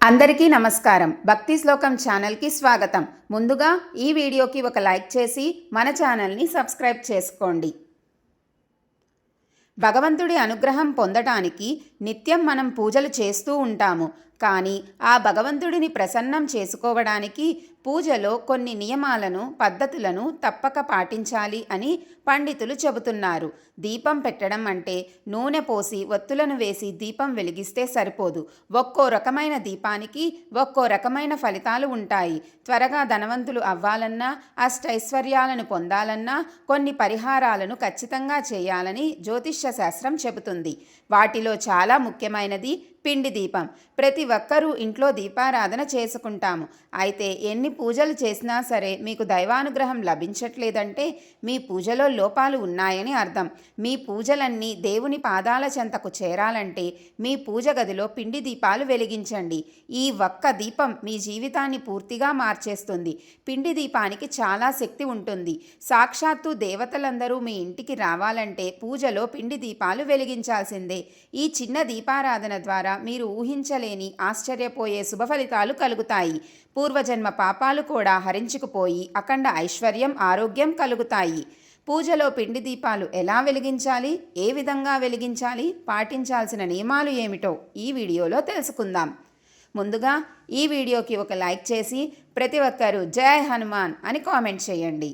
అందరికీ నమస్కారం. భక్తి శ్లోకం ఛానల్కి స్వాగతం. ముందుగా ఈ వీడియోకి ఒక లైక్ చేసి మన ఛానల్ని సబ్స్క్రైబ్ చేసుకోండి. భగవంతుడి అనుగ్రహం పొందటానికి నిత్యం మనం పూజలు చేస్తూ ఉంటాము. కానీ ఆ భగవంతుడిని ప్రసన్నం చేసుకోవడానికి పూజలో కొన్ని నియమాలను పద్ధతులను తప్పక పాటించాలి అని పండితులు చెబుతున్నారు. దీపం పెట్టడం అంటే నూనె పోసి ఒత్తులను వేసి దీపం వెలిగిస్తే సరిపోదు. ఒక్కో రకమైన దీపానికి ఒక్కో రకమైన ఫలితాలు ఉంటాయి. త్వరగా ధనవంతులు అవ్వాలన్నా అష్టైశ్వర్యాలను పొందాలన్నా కొన్ని పరిహారాలను ఖచ్చితంగా చేయాలని జ్యోతిష్య శాస్త్రం చెబుతుంది. వాటిలో చాలా ముఖ్యమైనది పిండి దీపం. ప్రతి ఒక్కరూ ఇంట్లో దీపారాధన చేసుకుంటాము. అయితే ఎన్ని పూజలు చేసినా సరే మీకు దైవానుగ్రహం లభించట్లేదంటే మీ పూజలో లోపాలు ఉన్నాయని అర్థం. మీ పూజలన్నీ దేవుని పాదాల చెంతకు చేరాలంటే మీ పూజ గదిలో పిండి దీపాలు వెలిగించండి. ఈ ఒక్క దీపం మీ జీవితాన్ని పూర్తిగా మార్చేస్తుంది. పిండి దీపానికి చాలా శక్తి ఉంటుంది. సాక్షాత్తు దేవతలందరూ మీ ఇంటికి రావాలంటే పూజలో పిండి దీపాలు వెలిగించాల్సిందే. ఈ చిన్న దీపారాధన ద్వారా మీరు ఊహించలేని ఆశ్చర్యపోయే శుభ ఫలితాలు కలుగుతాయి. పూర్వజన్మ పాపాలు కూడా హరించుకుపోయి అఖండ ఐశ్వర్యం ఆరోగ్యం కలుగుతాయి. పూజలో పిండి దీపాలు ఎలా వెలిగించాలి? ఏ విధంగా వెలిగించాలి? పాటించాల్సిన నియమాలు ఏమిటో ఈ వీడియోలో తెలుసుకుందాం. ముందుగా ఈ వీడియోకి ఒక లైక్ చేసి ప్రతి ఒక్కరూ జై హనుమాన్ అని కామెంట్ చేయండి.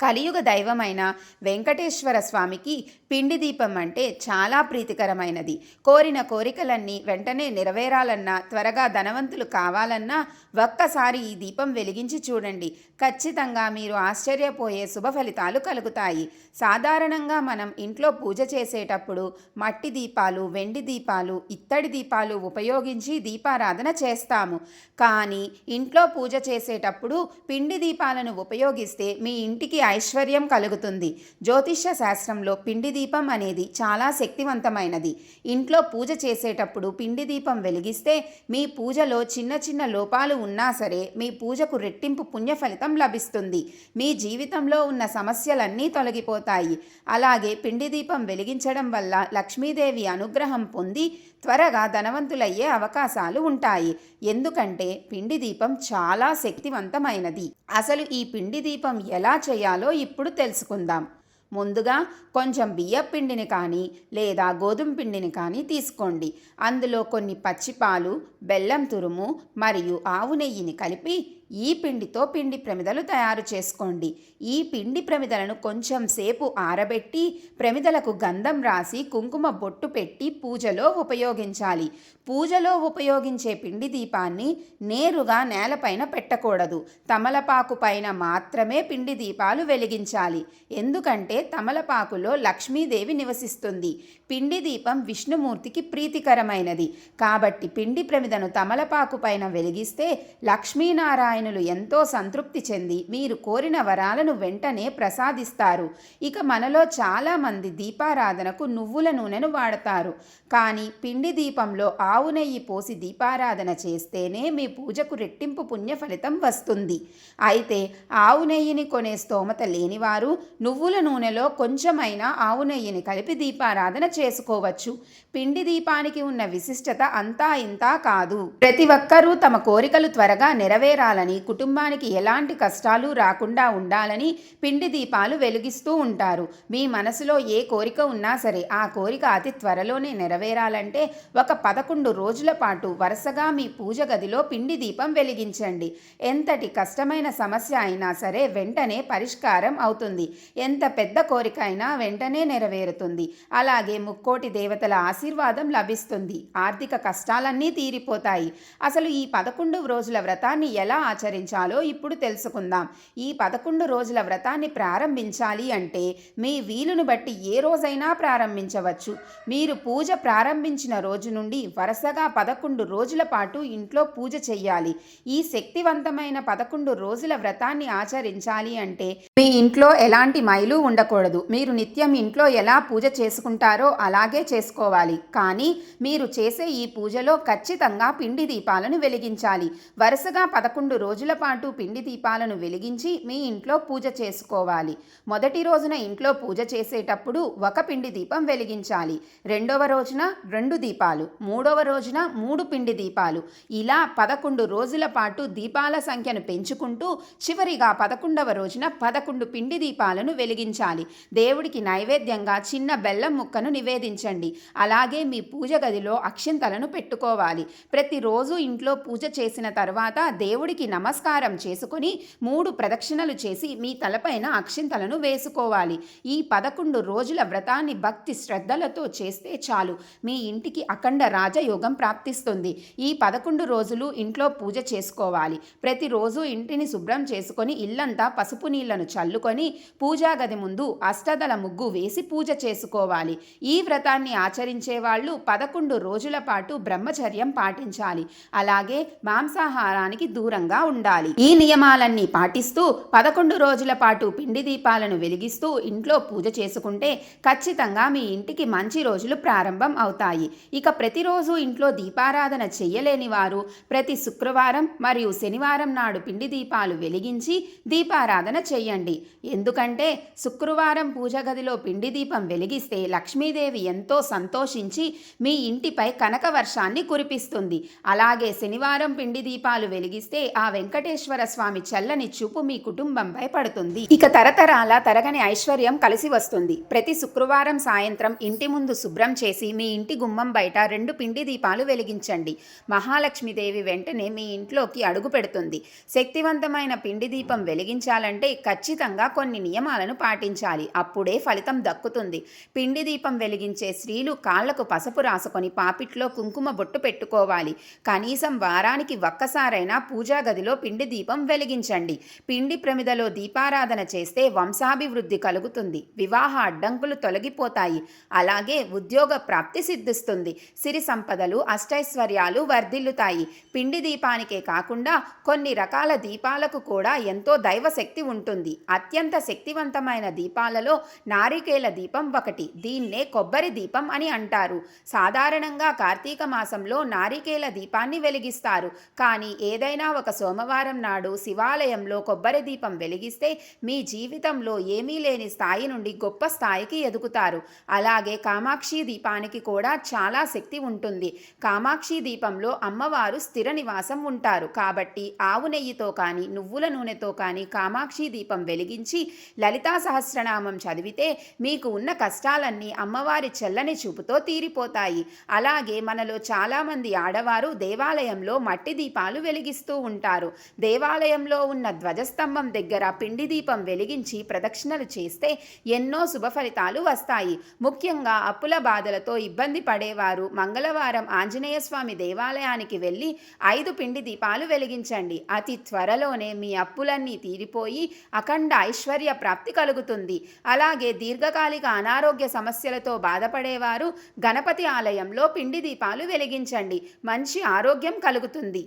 కలియుగ దైవమైన వెంకటేశ్వర స్వామికి పిండి దీపం అంటే చాలా ప్రీతికరమైనది. కోరిన కోరికలన్నీ వెంటనే నెరవేరాలన్నా త్వరగా ధనవంతులు కావాలన్నా ఒక్కసారి ఈ దీపం వెలిగించి చూడండి. ఖచ్చితంగా మీరు ఆశ్చర్యపోయే శుభ ఫలితాలు కలుగుతాయి. సాధారణంగా మనం ఇంట్లో పూజ చేసేటప్పుడు మట్టి దీపాలు వెండి దీపాలు ఇత్తడి దీపాలు ఉపయోగించి దీపారాధన చేస్తాము. కానీ ఇంట్లో పూజ చేసేటప్పుడు పిండి దీపాలను ఉపయోగిస్తే మీ ఇంటికి ఐశ్వర్యం కలుగుతుంది. జ్యోతిష్య శాస్త్రంలో పిండి దీపం అనేది చాలా శక్తివంతమైనది. ఇంట్లో పూజ చేసేటప్పుడు పిండి దీపం వెలిగిస్తే మీ పూజలో చిన్న చిన్న లోపాలు ఉన్నా సరే మీ పూజకు రెట్టింపు పుణ్య ఫలితం లభిస్తుంది. మీ జీవితంలో ఉన్న సమస్యలన్నీ తొలగిపోతాయి. అలాగే పిండి దీపం వెలిగించడం వల్ల లక్ష్మీదేవి అనుగ్రహం పొంది త్వరగా ధనవంతులయ్యే అవకాశాలు ఉంటాయి. ఎందుకంటే పిండి దీపం చాలా శక్తివంతమైనది. అసలు ఈ పిండి దీపం ఎలా చేయాలో ఇప్పుడు తెలుసుకుందాం. ముందుగా కొంచెం బియ్యం పిండిని కానీ లేదా గోధుమ పిండిని కానీ తీసుకోండి. అందులో కొన్ని పచ్చిపాలు బెల్లం తురుము మరియు ఆవు నెయ్యిని కలిపి ఈ పిండితో పిండి ప్రమిదలు తయారు చేసుకోండి. ఈ పిండి ప్రమిదలను కొంచెం సేపు ఆరబెట్టి ప్రమిదలకు గంధం రాసి కుంకుమ బొట్టు పెట్టి పూజలో ఉపయోగించాలి. పూజలో ఉపయోగించే పిండి దీపాన్ని నేరుగా నేలపైన పెట్టకూడదు. తమలపాకు పైన మాత్రమే పిండి దీపాలు వెలిగించాలి. ఎందుకంటే తమలపాకులో లక్ష్మీదేవి నివసిస్తుంది. పిండి దీపం విష్ణుమూర్తికి ప్రీతికరమైనది. కాబట్టి పిండి ప్రమిదను తమలపాకు పైన వెలిగిస్తే లక్ష్మీనారాయణ నారాయణులు ఎంతో సంతృప్తి చెంది మీరు కోరిన వరాలను వెంటనే ప్రసాదిస్తారు. ఇక మనలో చాలామంది దీపారాధనకు నువ్వుల నూనెను వాడతారు. కానీ పిండి దీపంలో ఆవు నెయ్యి పోసి దీపారాధన చేస్తేనే మీ పూజకు రెట్టింపు పుణ్య ఫలితం వస్తుంది. అయితే ఆవు నెయ్యిని కొనే స్తోమత లేనివారు నువ్వుల నూనెలో కొంచెమైనా ఆవు నెయ్యిని కలిపి దీపారాధన చేసుకోవచ్చు. పిండి దీపానికి ఉన్న విశిష్టత అంతా ఇంతా కాదు. ప్రతి ఒక్కరూ తమ కోరికలు త్వరగా నెరవేరాలని కుటుంబానికి ఎలాంటి కష్టాలు రాకుండా ఉండాలని పిండి దీపాలు వెలిగిస్తూ ఉంటారు. మీ మనసులో ఏ కోరిక ఉన్నా సరే ఆ కోరిక అతి త్వరలోనే నెరవేరాలంటే ఒక పదకొండు రోజుల పాటు వరుసగా మీ పూజ గదిలో పిండి దీపం వెలిగించండి. ఎంతటి కష్టమైన సమస్య అయినా సరే వెంటనే పరిష్కారం అవుతుంది. ఎంత పెద్ద కోరిక అయినా వెంటనే నెరవేరుతుంది. అలాగే ముక్కోటి దేవతల ఆశీర్వాదం లభిస్తుంది. ఆర్థిక కష్టాలన్నీ తీరిపోతాయి. అసలు ఈ పదకొండు రోజుల వ్రతాన్ని ఎలా ఆచరించాలో ఇప్పుడు తెలుసుకుందాం. ఈ పదకొండు రోజుల వ్రతాన్ని ప్రారంభించాలి అంటే మీ వీలును బట్టి ఏ రోజైనా ప్రారంభించవచ్చు. మీరు పూజ ప్రారంభించిన రోజు నుండి వరుసగా పదకొండు రోజుల పాటు ఇంట్లో పూజ చెయ్యాలి. ఈ శక్తివంతమైన పదకొండు రోజుల వ్రతాన్ని ఆచరించాలి అంటే మీ ఇంట్లో ఎలాంటి మైలు ఉండకూడదు. మీరు నిత్యం ఇంట్లో ఎలా పూజ చేసుకుంటారో అలాగే చేసుకోవాలి. కానీ మీరు చేసే ఈ పూజలో ఖచ్చితంగా పిండి దీపాలను వెలిగించాలి. వరుసగా పదకొండు రోజుల పాటు పిండి దీపాలను వెలిగించి మీ ఇంట్లో పూజ చేసుకోవాలి. మొదటి రోజున ఇంట్లో పూజ చేసేటప్పుడు ఒక పిండి దీపం వెలిగించాలి. రెండవ రోజున రెండు దీపాలు మూడవ రోజున మూడు పిండి దీపాలు. ఇలా పదకొండు రోజుల పాటు దీపాల సంఖ్యను పెంచుకుంటూ చివరిగా పదకొండవ రోజున పదకొండు పిండి దీపాలను వెలిగించాలి. దేవుడికి నైవేద్యంగా చిన్న బెల్లం ముక్కను నివేదించండి. అలాగే మీ పూజ గదిలో అక్షింతలను పెట్టుకోవాలి. ప్రతిరోజు ఇంట్లో పూజ చేసిన తర్వాత దేవుడికి నమస్కారం చేసుకొని మూడు ప్రదక్షిణలు చేసి మీ తలపైన అక్షింతలను వేసుకోవాలి. ఈ పదకొండు రోజుల వ్రతాన్ని భక్తి శ్రద్ధలతో చేస్తే చాలు. మీ ఇంటికి అఖండ రాజయోగం ప్రాప్తిస్తుంది. ఈ పదకొండు రోజులు ఇంట్లో పూజ చేసుకోవాలి. ప్రతిరోజు ఇంటిని శుభ్రం చేసుకొని ఇల్లంతా పసుపు నీళ్ళను చల్లుకొని పూజా గది ముందు అష్టదల ముగ్గు వేసి పూజ చేసుకోవాలి. ఈ వ్రతాన్ని ఆచరించే వాళ్ళు పదకొండు రోజుల పాటు బ్రహ్మచర్యం పాటించాలి. అలాగే మాంసాహారానికి దూరంగా ఉండాలి. ఈ నియమాలన్నీ పాటిస్తూ పదకొండు రోజుల పాటు పిండి దీపాలను వెలిగిస్తూ ఇంట్లో పూజ చేసుకుంటే ఖచ్చితంగా మీ ఇంటికి మంచి రోజులు ప్రారంభం అవుతాయి. ఇక ప్రతిరోజు ఇంట్లో దీపారాధన చేయలేని వారు ప్రతి శుక్రవారం మరియు శనివారం నాడు పిండి దీపాలు వెలిగించి దీపారాధన చేయండి ఎందుకంటే శుక్రవారం పూజ గదిలో పిండి దీపం వెలిగిస్తే లక్ష్మీదేవి ఎంతో సంతోషించి మీ ఇంటిపై కనక వర్షాన్ని కురిపిస్తుంది. అలాగే శనివారం పిండి దీపాలు వెలిగిస్తే ఆ వెంకటేశ్వర స్వామి చల్లని చూపు మీ కుటుంబంపై పడుతుంది ఇక తరతరాల తరగని ఐశ్వర్యం కలిసి వస్తుంది. ప్రతి శుక్రవారం సాయంత్రం ఇంటి ముందు శుభ్రం చేసి మీ ఇంటి గుమ్మం బయట రెండు పిండి దీపాలు వెలిగించండి. మహాలక్ష్మీదేవి వెంటనే మీ ఇంట్లోకి అడుగు పెడుతుంది. శక్తివంతమైన పిండి దీపం వెలిగించాలంటే ఖచ్చితంగా కొన్ని నియమాలను పాటించాలి. అప్పుడే ఫలితం దక్కుతుంది. పిండి దీపం వెలిగించే స్త్రీలు కాళ్ళకు పసుపు రాసుకొని పాపిట్లో కుంకుమ బొట్టు పెట్టుకోవాలి. కనీసం వారానికి ఒక్కసారైనా పూజా గదిలో పిండి దీపం వెలిగించండి. పిండి ప్రమిదలో దీపారాధన చేస్తే వంశాభివృద్ధి కలుగుతుంది. వివాహ అడ్డంకులు తొలగిపోతాయి. అలాగే ఉద్యోగ ప్రాప్తి సిద్ధిస్తుంది. సిరి సంపదలు అష్టైశ్వర్యాలు వర్ధిల్లుతాయి. పిండి దీపానికే కాకుండా కొన్ని రకాల దీపాలకు కూడా ఎంతో దైవశక్తి ఉంటుంది. అత్యంత శక్తివంతమైన దీపాలలో నారికేల దీపం ఒకటి. దీన్నే కొబ్బరి దీపం అని అంటారు. సాధారణంగా కార్తీక మాసంలో నారికేల దీపాన్ని వెలిగిస్తారు. కానీ ఏదైనా ఒక సోమవారం నాడు శివాలయంలో కొబ్బరి దీపం వెలిగిస్తే మీ జీవితంలో ఏమీ లేని స్థాయి నుండి గొప్ప స్థాయికి ఎదుగుతారు. అలాగే కామాక్షి దీపానికి కూడా చాలా శక్తి ఉంటుంది. కామాక్షి దీపంలో అమ్మవారు స్థిర నివాసం ఉంటారు. కాబట్టి ఆవు నెయ్యితో కానీ నువ్వుల నూనెతో కానీ కామాక్షి దీపం వెలిగించి లలితా సహస్రనామం చదివితే మీకు ఉన్న కష్టాలన్నీ అమ్మవారి చెల్లని చూపుతో తీరిపోతాయి. అలాగే మనలో చాలామంది ఆడవారు దేవాలయంలో మట్టి దీపాలు వెలిగిస్తూ ఉంటారు. దేవాలయంలో ఉన్న ధ్వజస్తంభం దగ్గర పిండి దీపం వెలిగించి ప్రదక్షిణలు చేస్తే ఎన్నో శుభ ఫలితాలు వస్తాయి. ముఖ్యంగా అప్పుల బాధలతో ఇబ్బంది పడేవారు మంగళవారం ఆంజనేయ స్వామి దేవాలయానికి వెళ్ళి ఐదు పిండి దీపాలు వెలిగించండి. అతి త్వరలోనే మీ అప్పులన్నీ తీరిపోయి అఖండ ఐశ్వర్య ప్రాప్తి కలుగుతుంది. అలాగే దీర్ఘకాలిక అనారోగ్య సమస్యలతో బాధపడేవారు గణపతి ఆలయంలో పిండి దీపాలు వెలిగించండి. మంచి ఆరోగ్యం కలుగుతుంది.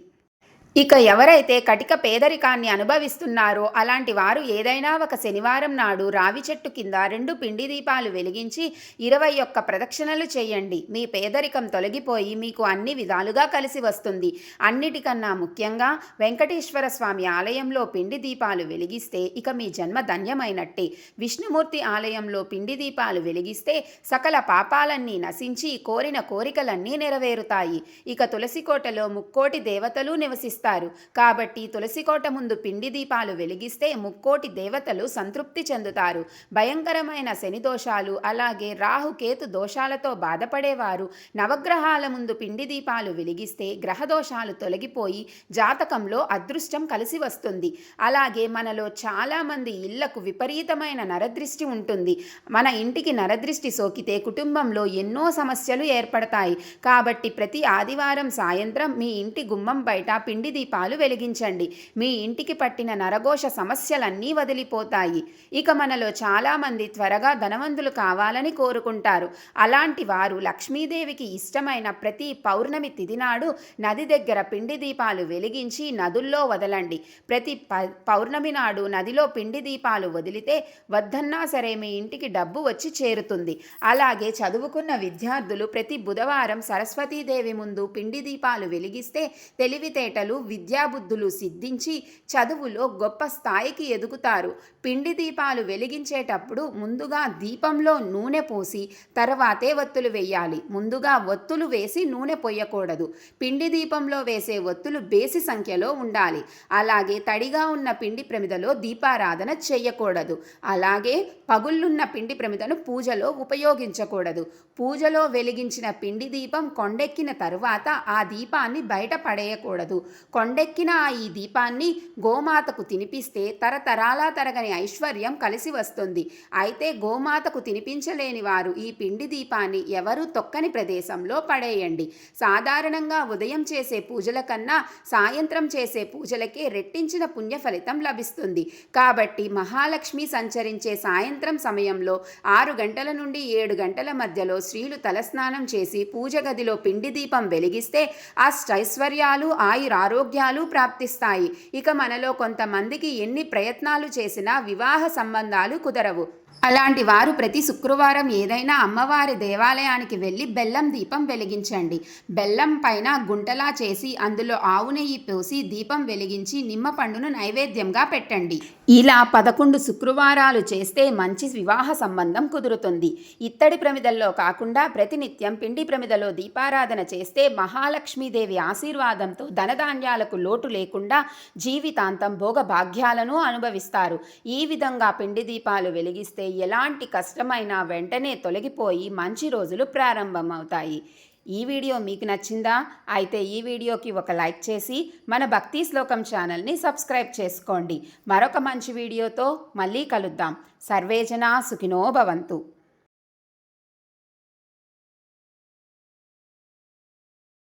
ఇక ఎవరైతే కటిక పేదరికాన్ని అనుభవిస్తున్నారో అలాంటి వారు ఏదైనా ఒక శనివారం నాడు రావి చెట్టు కింద రెండు పిండి దీపాలు వెలిగించి ఇరవై ఒక్క ప్రదక్షిణలు చేయండి. మీ పేదరికం తొలగిపోయి మీకు అన్ని విధాలుగా కలిసి వస్తుంది. అన్నిటికన్నా ముఖ్యంగా వెంకటేశ్వర స్వామి ఆలయంలో పిండి దీపాలు వెలిగిస్తే ఇక మీ జన్మ ధన్యమైనట్టే. విష్ణుమూర్తి ఆలయంలో పిండి దీపాలు వెలిగిస్తే సకల పాపాలన్నీ నశించి కోరిన కోరికలన్నీ నెరవేరుతాయి. ఇక తులసికోటలో ముక్కోటి దేవతలు నివసిస్తారు. కాబట్టి తులసికోట ముందు పిండి దీపాలు వెలిగిస్తే ముక్కోటి దేవతలు సంతృప్తి చెందుతారు. భయంకరమైన శని దోషాలు అలాగే రాహుకేతు దోషాలతో బాధపడేవారు. నవగ్రహాల ముందు పిండి దీపాలు వెలిగిస్తే గ్రహ దోషాలు తొలగిపోయి జాతకంలో అదృష్టం కలిసి వస్తుంది. అలాగే మనలో చాలామంది ఇళ్ళకు విపరీతమైన నరదృష్టి ఉంటుంది. మన ఇంటికి నరదృష్టి సోకితే కుటుంబంలో ఎన్నో సమస్యలు ఏర్పడతాయి. కాబట్టి ప్రతి ఆదివారం సాయంత్రం మీ ఇంటి గుమ్మం బయట పిండి దీపాలు వెలిగించండి. మీ ఇంటికి పట్టిన నరఘోష సమస్యలన్నీ వదిలిపోతాయి. ఇక మనలో చాలామంది త్వరగా ధనవంతులు కావాలని కోరుకుంటారు. అలాంటి వారు లక్ష్మీదేవికి ఇష్టమైన ప్రతి పౌర్ణమి తిథి నాడు నది దగ్గర పిండి దీపాలు వెలిగించి నదుల్లో వదలండి. ప్రతి పౌర్ణమి నాడు నదిలో పిండి దీపాలు వదిలితే వద్దన్నా సరే మీ ఇంటికి డబ్బు వచ్చి చేరుతుంది. అలాగే చదువుకున్న విద్యార్థులు ప్రతి బుధవారం సరస్వతీదేవి ముందు పిండి దీపాలు వెలిగిస్తే తెలివితేటలు విద్యాబుద్ధులు సిద్ధించి చదువులో గొప్ప స్థాయికి ఎదుగుతారు. పిండి దీపాలు వెలిగించేటప్పుడు ముందుగా దీపంలో నూనె పోసి తర్వాతే ఒత్తులు వేయాలి. ముందుగా ఒత్తులు వేసి నూనె పోయకూడదు పిండి దీపంలో వేసే ఒత్తులు బేసి సంఖ్యలో ఉండాలి. అలాగే తడిగా ఉన్న పిండి ప్రమిదలో దీపారాధన చేయకూడదు. అలాగే పగుళ్ళున్న పిండి ప్రమిదను పూజలో ఉపయోగించకూడదు. పూజలో వెలిగించిన పిండి దీపం కొండెక్కిన తరువాత ఆ దీపాన్ని బయట పడేయకూడదు. కొండెక్కిన ఆ ఈ దీపాన్ని గోమాతకు తినిపిస్తే తరతరాల తరగని ఐశ్వర్యం కలిసి వస్తుంది. అయితే గోమాతకు తినిపించలేని వారు ఈ పిండి దీపాన్ని ఎవరూ తొక్కని ప్రదేశంలో పడేయండి. సాధారణంగా ఉదయం చేసే పూజల కన్నా సాయంత్రం చేసే పూజలకే రెట్టించిన పుణ్య ఫలితం లభిస్తుంది. కాబట్టి మహాలక్ష్మి సంచరించే సాయంత్రం సమయంలో ఆరు గంటల నుండి ఏడు గంటల మధ్యలో స్త్రీలు తలస్నానం చేసి పూజ గదిలో పిండి దీపం వెలిగిస్తే అష్టైశ్వర్యాలు ఆరోగ్యాలు ప్రాప్తిస్తాయి. ఇక మనలో కొంతమందికి ఎన్ని ప్రయత్నాలు చేసినా వివాహ సంబంధాలు కుదరవు. అలాంటి వారు ప్రతి శుక్రవారం ఏదైనా అమ్మవారి దేవాలయానికి వెళ్ళి బెల్లం దీపం వెలిగించండి. బెల్లం పైన గుంటలా చేసి అందులో ఆవు నెయ్యి పోసి దీపం వెలిగించి నిమ్మ పండును నైవేద్యంగా పెట్టండి. ఇలా పదకొండు శుక్రవారాలు చేస్తే మంచి వివాహ సంబంధం కుదురుతుంది. ఇత్తడి ప్రమిదల్లో కాకుండా ప్రతినిత్యం పిండి ప్రమిదలో దీపారాధన చేస్తే మహాలక్ష్మీదేవి ఆశీర్వాదంతో ధనధాన్యాలకు లోటు లేకుండా జీవితాంతం భోగ భాగ్యాలను అనుభవిస్తారు. ఈ విధంగా పిండి దీపాలు వెలిగిస్తే ఎలాంటి కష్టమైనా వెంటనే తొలగిపోయి మంచి రోజులు ప్రారంభమవుతాయి. ఈ వీడియో మీకు నచ్చిందా? అయితే ఈ వీడియోకి ఒక లైక్ చేసి మన భక్తి శ్లోకం ఛానల్ని సబ్స్క్రైబ్ చేసుకోండి. మరొక మంచి వీడియోతో మళ్ళీ కలుద్దాం. సర్వేజన సుఖినో భవంతు.